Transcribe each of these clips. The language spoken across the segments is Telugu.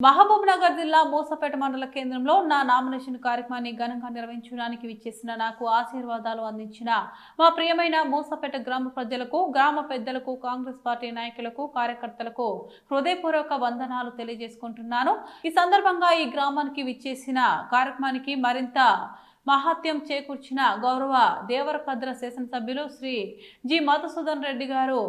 మహబూబ్ నగర్ జిల్లా మూసపేట మండల కేంద్రంలో నా నామినేషన్ కార్యక్రమాన్ని ఘనంగా నిర్వహించడానికి విచ్చేసిన నాకు ఆశీర్వాదాలు అందించిన మా ప్రియమైన మూసపేట గ్రామ ప్రజలకు గ్రామ పెద్దలకు కాంగ్రెస్ పార్టీ నాయకులకు కార్యకర్తలకు హృదయపూర్వక వందనాలు తెలియజేసుకుంటున్నాను. ఈ సందర్భంగా ఈ గ్రామానికి విచ్చేసిన కార్యక్రమానికి మరింత మహాత్యం చేకూర్చిన గౌరవ దేవరభద్ర శాసనసభ్యులు శ్రీ జి మధుసూదన్ రెడ్డి గారు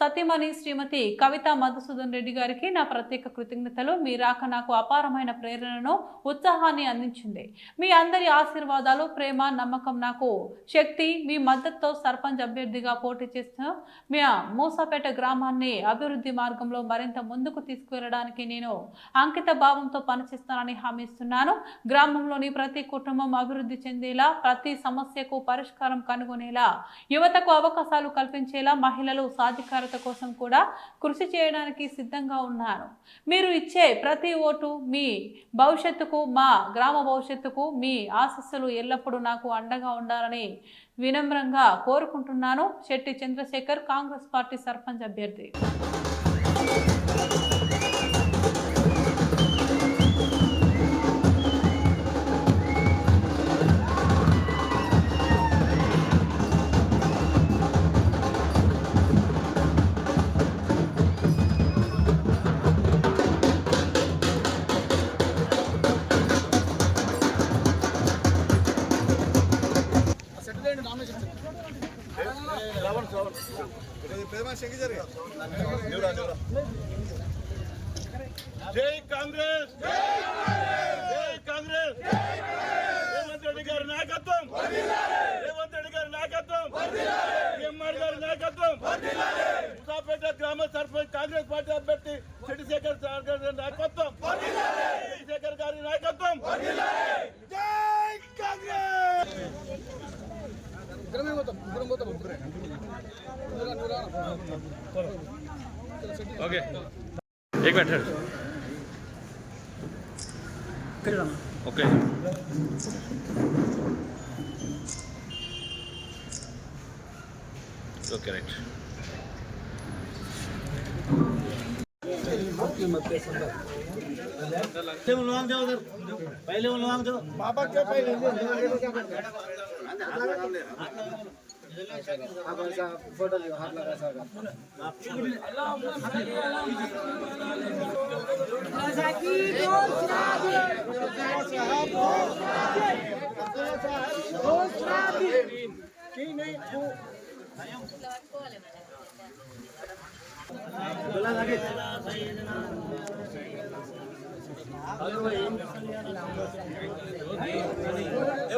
సతీమణి శ్రీమతి కవిత మధుసూదన్ రెడ్డి గారికి నా ప్రత్యేక కృతజ్ఞతలు. మీ రాక నాకు అపారమైన ప్రేరణను ఉత్సాహాన్ని అందించింది. మీ అందరి ఆశీర్వాదాలు ప్రేమ నమ్మకం నాకు శక్తి మీ మద్దతుతో సర్పంచ్ అభ్యర్థిగా పోటీ చేస్తూ మీ మూసాపేట గ్రామాన్ని అభివృద్ధి మార్గంలో మరింత ముందుకు తీసుకువెళ్ళడానికి నేను అంకిత భావంతో పనిచేస్తానని హామీస్తున్నాను గ్రామంలోని ప్రతి కుటుంబం అభివృద్ధి చెందేలా ప్రతి సమస్యకు పరిష్కారం కనుగొనేలా యువతకు అవకాశాలు కల్పించేలా మహిళలు సాధికార భారత కోసం కూడా కృషి చేయడానికి సిద్ధంగా ఉన్నాను. మీరు ఇచ్చే ప్రతి ఓటు మీ భవిష్యత్తుకు మా గ్రామ భవిష్యత్తుకు మీ ఆశస్సులు ఎల్లప్పుడూ నాకు అండగా ఉండాలని వినమ్రంగా కోరుకుంటున్నాను. శెట్టి చంద్రశేఖర్ కాంగ్రెస్ పార్టీ సర్పంచ్ అభ్యర్థి. జై కాంగ్రెస్ ओके। एक मिनट ओके। Okay right. पहले उन्होंने दो बाबा क्या पहले? आपका फोटो देखो हाथ लगा सर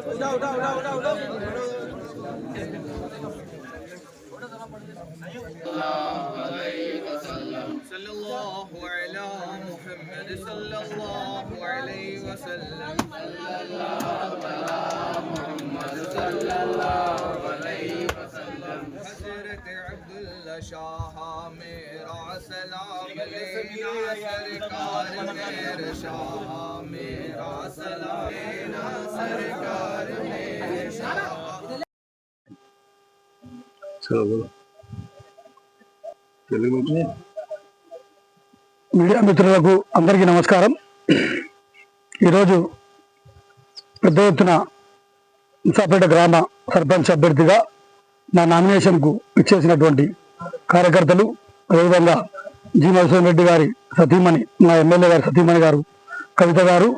उठा उठा उठा उठा उठा الله عليه وسلم صلى الله على محمد صلى الله عليه وسلم. صلى الله عليه وسلم. شاہ میرا سلام لینا سرکار میرے شاہ میرا سلام لینا سرکار میرے شاہ چلو మీడియా మిత్రులకు అందరికీ నమస్కారం. ఈరోజు పెద్ద ఎత్తున ముసాపేట గ్రామ సర్పంచ్ అభ్యర్థిగా నా నామినేషన్కు ఇచ్చేసినటువంటి కార్యకర్తలు అదేవిధంగా జి మధుసూదన్ రెడ్డి గారి సతీమణి మా ఎమ్మెల్యే గారి సతీమణి గారు కవిత గారు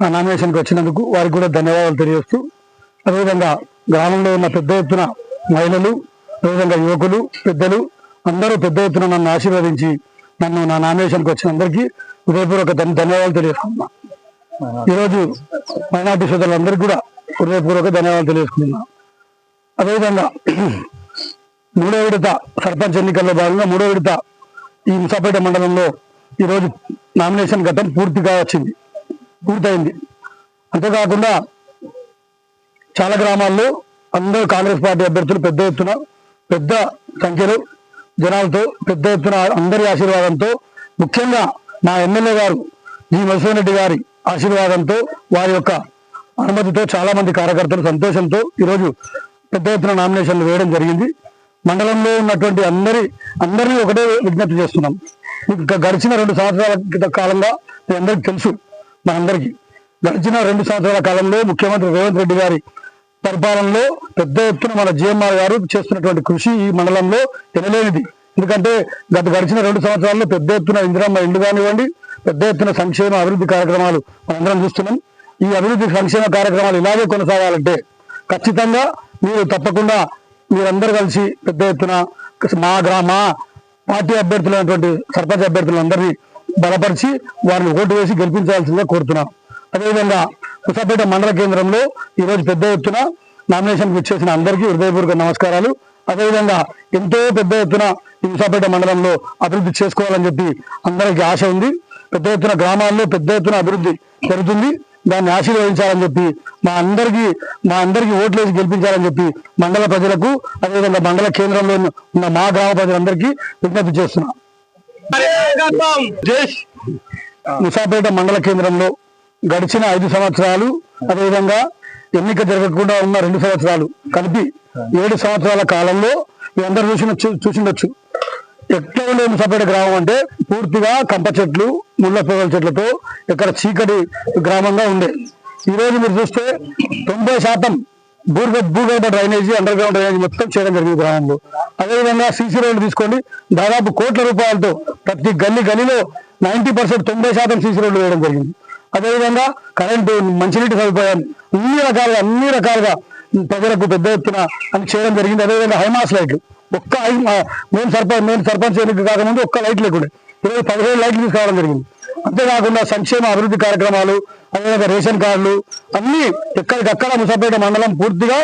నా నామినేషన్కి వచ్చినందుకు వారికి కూడా ధన్యవాదాలు తెలియజేస్తూ అదేవిధంగా గ్రామంలో ఉన్న పెద్ద ఎత్తున మహిళలు అదేవిధంగా యువకులు పెద్దలు అందరూ పెద్ద ఎత్తున నన్ను ఆశీర్వదించి నన్ను నా నామినేషన్కి వచ్చిన అందరికీ హృదయపూర్వక ధన్యవాదాలు తెలియజేసుకుంటున్నా. ఈరోజు మైనార్టీ సోదరులందరికీ కూడా హృదయపూర్వక ధన్యవాదాలు తెలియజేసుకున్నా అదేవిధంగా మూడో విడత సర్పంచ్ ఎన్నికల్లో భాగంగా మూడో విడత ఈ ముసాపేట మండలంలో ఈరోజు నామినేషన్ ఘట్టం పూర్తిగా వచ్చింది. పూర్తయింది. అంతేకాకుండా చాలా గ్రామాల్లో అందరూ కాంగ్రెస్ పార్టీ అభ్యర్థులు పెద్ద ఎత్తున పెద్ద సంఖ్యలో జనాలతో పెద్ద ఎత్తున అందరి ఆశీర్వాదంతో ముఖ్యంగా మా ఎమ్మెల్యే గారు జి. మధుసూదన్ రెడ్డి గారి ఆశీర్వాదంతో వారి యొక్క అనుమతితో చాలా మంది కార్యకర్తలు సంతోషంతో ఈరోజు పెద్ద ఎత్తున నామినేషన్లు వేయడం జరిగింది. మండలంలో ఉన్నటువంటి అందరి అందరినీ ఒకటే విజ్ఞప్తి చేస్తున్నాం. మీకు గడిచిన రెండు సంవత్సరాల క్రితం కాలంగా మీ అందరికీ తెలుసు. మనందరికీ గడిచిన రెండు సంవత్సరాల కాలంలో ముఖ్యమంత్రి రేవంత్ రెడ్డి గారి పరిపాలనలో పెద్ద ఎత్తున మన జిఎంఆర్ గారు చేస్తున్నటువంటి కృషి ఈ మండలంలో తినలేనిది. ఎందుకంటే గత గడిచిన రెండు సంవత్సరాల్లో పెద్ద ఎత్తున ఇందిరమ్మ ఇల్లు కానివ్వండి పెద్ద ఎత్తున సంక్షేమ అభివృద్ధి కార్యక్రమాలు మనందరం చూస్తున్నాం. ఈ అభివృద్ధి సంక్షేమ కార్యక్రమాలు ఇలాగే కొనసాగాలంటే ఖచ్చితంగా మీరు తప్పకుండా మీరందరూ కలిసి పెద్ద ఎత్తున మా గ్రామ పార్టీ అభ్యర్థులైనటువంటి సర్పంచ్ అభ్యర్థులందరినీ బలపరిచి వారిని ఓటు వేసి గెలిపించాల్సిందిగా కోరుతున్నాం. అదేవిధంగా ముసాపేట మండల కేంద్రంలో ఈరోజు పెద్ద ఎత్తున నామినేషన్ ఇచ్చేసిన అందరికీ హృదయపూర్వక నమస్కారాలు. అదేవిధంగా ఎంతో పెద్ద ఎత్తున ఈ ముసాపేట మండలంలో అభివృద్ధి చేసుకోవాలని చెప్పి అందరికీ ఆశ ఉంది. పెద్ద ఎత్తున గ్రామాల్లో పెద్ద ఎత్తున అభివృద్ధి జరుగుతుంది. దాన్ని ఆశీర్వదించాలని చెప్పి మా అందరికీ మా అందరికీ ఓట్లు వేసి గెలిపించాలని చెప్పి మండల ప్రజలకు అదేవిధంగా మండల కేంద్రంలో ఉన్న మా గ్రామ ప్రజలందరికీ విజ్ఞప్తి చేస్తున్నా. ముసాపేట మండల కేంద్రంలో గడిచిన ఐదు సంవత్సరాలు అదేవిధంగా ఎన్నిక జరగకుండా ఉన్న రెండు సంవత్సరాలు కలిపి ఏడు సంవత్సరాల కాలంలో మీ అందరు చూసిన చూసిండొచ్చు. ఎక్కడ లేని సపేట గ్రామం అంటే పూర్తిగా కంప చెట్లు ముళ్ళ పొగల చెట్లతో ఇక్కడ చీకటి గ్రామంగా ఉండే. ఈ రోజు మీరు చూస్తే తొంభై శాతం భూగర్భ భూగర్భ డ్రైనేజీ అండర్ గ్రౌండ్ డ్రైనేజీ మొత్తం చేయడం జరిగింది గ్రామంలో. అదేవిధంగా సీసీ రోడ్లు తీసుకోండి దాదాపు కోట్ల రూపాయలతో ప్రతి గల్లీ గల్లీలో నైన్టీ పర్సెంట్ తొంభై శాతం సీసీ రోడ్లు వేయడం జరిగింది. అదేవిధంగా కరెంటు మంచినీటి సదుపాయం అన్ని రకాలుగా అన్ని రకాలుగా ప్రజలకు పెద్ద ఎత్తున అని చేయడం జరిగింది. అదేవిధంగా హైమాస్ లైట్లు ఒక్క హై- మేము సర్పంచ్ మేము సర్పంచ్ ఎన్నిక కాకముందు ఒక్క లైట్ లేకుండా. ఈరోజు పదిహేడు లైట్లు తీసుకురావడం జరిగింది. అంతేకాకుండా సంక్షేమ అభివృద్ధి కార్యక్రమాలు అదేవిధంగా రేషన్ కార్డులు అన్ని ఎక్కడికక్కడ ముసాపేట మండలం పూర్తిగా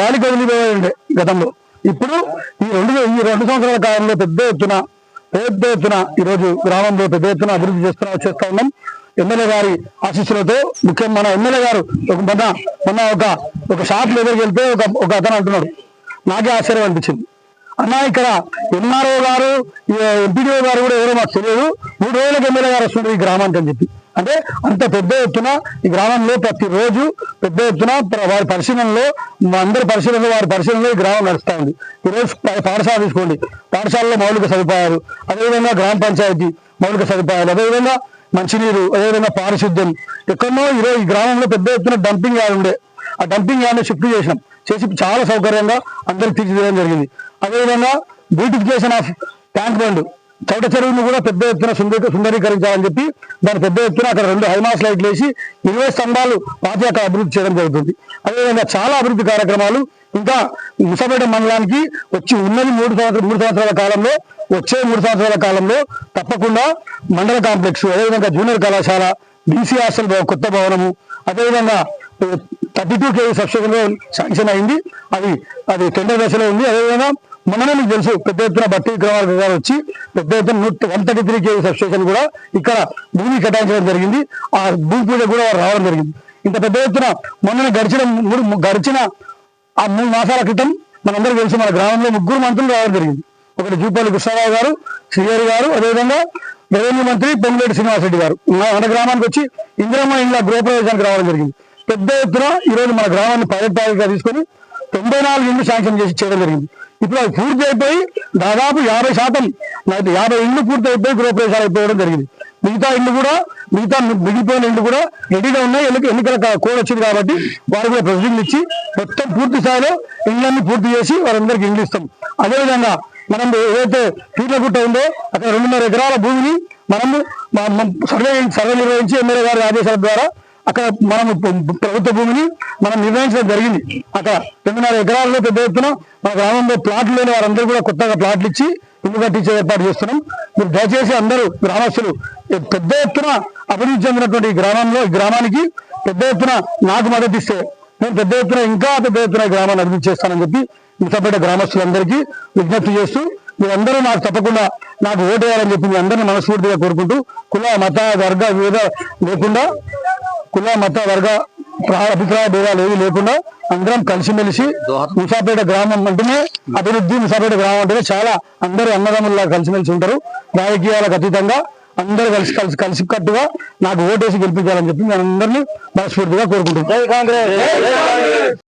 గాలి కదిలిపోయి ఉండే గతంలో. ఇప్పుడు ఈ రెండు ఈ రెండు సంవత్సరాల కాలంలో పెద్ద ఎత్తున పెద్ద ఎత్తున ఈరోజు గ్రామంలో పెద్ద ఎత్తున అభివృద్ధి చేస్తున్నా చేస్తా ఉన్నాం. ఎమ్మెల్యే గారి ఆశీస్సులతో ముఖ్యం మన ఎమ్మెల్యే గారు ఒక మొన్న మొన్న ఒక ఒక షాప్ లెవెల్కి వెళ్తే ఒక ఒక అతను అంటున్నాడు. నాకే ఆశ్చర్యం అనిపించింది. అన్నా ఇక్కడ ఎంఆర్ఓ గారు ఎంపీడీఓ గారు కూడా ఎవరో మాకు తెలియదు. మూడు రోజులకు ఎమ్మెల్యే గారు వస్తున్నారు ఈ గ్రామానికి అని చెప్పి. అంటే అంత పెద్ద ఎత్తున ఈ గ్రామంలో ప్రతిరోజు పెద్ద ఎత్తున వారి పరిశీలనలో అందరి పరిశీలనలో వారి పరిశీలనలో ఈ గ్రామం నడుస్తూ ఉంది ఈరోజు పాఠశాల తీసుకోండి. పాఠశాలలో మౌలిక సదుపాయాలు అదేవిధంగా గ్రామ పంచాయతీ మౌలిక సదుపాయాలు అదేవిధంగా మంచినీరు అదేవిధంగా పారిశుద్ధ్యం. ఎక్కడో ఈరోజు ఈ గ్రామంలో పెద్ద ఎత్తున డంపింగ్ యార్డ్ ఉండే. ఆ డంపింగ్ యాడ్ని షిఫ్ట్ చేసినాం. చేసి చాలా సౌకర్యంగా అందరికి తీర్చిదిద్దడం జరిగింది. అదేవిధంగా బ్యూటిఫికేషన్ ఆఫ్ ట్యాంక్ బండ్ చౌట చెరువును కూడా పెద్ద ఎత్తున సుందరీ సుందరీకరించాలని చెప్పి దాని పెద్ద ఎత్తున అక్కడ రెండు హైమాస్ లైట్లు వేసి ఇరవై స్తంభాలు పాతి అక్కడ అభివృద్ధి చేయడం జరుగుతుంది. అదేవిధంగా చాలా అభివృద్ధి కార్యక్రమాలు ఇంకా ముసపేట మండలానికి వచ్చి ఉన్నది మూడు సంవత్సరాల మూడు సంవత్సరాల కాలంలో వచ్చే మూడు సంవత్సరాల కాలంలో తప్పకుండా మండల కాంప్లెక్స్ అదేవిధంగా జూనియర్ కళాశాల బీసీ హాస్టల్ కొత్త భవనము అదేవిధంగా థర్టీ టూ కేజీ సబ్సిడీలో శాంక్షన్ అయింది. అది అది టెండర్ దశలో ఉంది. అదేవిధంగా మొన్ననే మీకు తెలుసు పెద్ద ఎత్తున బట్టి విక్రమార్క వచ్చి పెద్ద ఎత్తున నూట one thirty three KG substation కూడా ఇక్కడ భూమి కేటాయించడం జరిగింది. ఆ భూమి పూజ కూడా వారు రావడం జరిగింది. ఇంత పెద్ద ఎత్తున మొన్న గడిచిన మూడు గడిచిన ఆ మూడు మాసాల క్రితం మనందరికీ తెలుసు మన గ్రామంలో ముగ్గురు మంత్రులు రావడం జరిగింది. ఒకటి జూపల్లి కృష్ణారావు గారు శ్రీహరి గారు అదేవిధంగా రెవెన్యూ మంత్రి పొంగులేటి శ్రీనివాసరెడ్డి గారు. మన మన గ్రామానికి వచ్చి ఇందిరమ్మ ఇండ్ల గృహప్రవేశానికి రావడం జరిగింది. పెద్ద ఎత్తున ఈ రోజు మన గ్రామాన్ని పైలట్ ప్రాజెక్ట్గా తీసుకొని తొంభై నాలుగు ఇండ్లు శాంక్షన్ చేసి చేయడం జరిగింది. ఇప్పుడు అవి పూర్తి అయిపోయి దాదాపు యాభై శాతం అయితే యాభై ఇండ్లు పూర్తి అయిపోయి గృహప్రవేశాలు అయిపోవడం జరిగింది. మిగతా ఇండ్లు కూడా మిగతా మిగిలిపోయిన ఇండ్లు కూడా రెడీగా ఉన్నాయి. ఎన్నిక ఎన్నికల కోడ్ వచ్చింది కాబట్టి వారు కూడా ప్రొసీజర్లు ఇచ్చి మొత్తం పూర్తి స్థాయిలో ఇండ్లన్నీ పూర్తి చేసి వారందరికీ ఇండ్లు ఇస్తాం. అదేవిధంగా మనం ఏదైతే పీట్లగుట్ట ఉందో అక్కడ రెండున్నర ఎకరాల భూమిని మనము సర్వే సర్వే నిర్వహించి ఎమ్మెల్యే గారి ఆదేశాల ద్వారా అక్కడ మనం ప్రభుత్వ భూమిని మనం నిర్ణయించడం జరిగింది. అక్కడ రెండున్నర ఎకరాల్లో పెద్ద ఎత్తున మన గ్రామంలో ప్లాట్లు లేని వారందరూ కూడా కొత్తగా ప్లాట్లు ఇచ్చి ఇల్లు కట్టించే ఏర్పాటు చేస్తున్నాం. మీరు దయచేసి అందరూ గ్రామస్తులు పెద్ద ఎత్తున అభివృద్ధి చెందినటువంటి ఈ గ్రామంలో ఈ గ్రామానికి పెద్ద ఎత్తున నాకు మద్దతు ఇస్తే నేను పెద్ద ఎత్తున ఇంకా పెద్ద ఎత్తున గ్రామాన్ని అభివృద్ధి చేస్తానని చెప్పి మిగతాపేట గ్రామస్తులందరికీ విజ్ఞప్తి చేస్తూ మీరందరూ నాకు తప్పకుండా నాకు ఓటు వేయాలని చెప్పి మీ అందరినీ మనస్ఫూర్తిగా కోరుకుంటూ కుల మత వర్గ వివిధ లేకుండా కుల మత వర్గ ప్రా- అభిప్రాయ భేదాలు ఏవి లేకుండా అందరం కలిసిమెలిసి ముసాపేట గ్రామం అంటేనే అభివృద్ధి ముసాపేట గ్రామం అంటేనే చాలా అందరూ అన్నదమ్ముల్లా కలిసిమెలిసి ఉంటారు. రాజకీయాలకు అతీతంగా అందరూ కలిసి కలిసి కలిసి కట్టుగా నాకు ఓటేసి గెలిపించాలని చెప్పి నేను అందరినీ మనస్ఫూర్తిగా కోరుకుంటున్నాను. జై కాంగ్రెస్!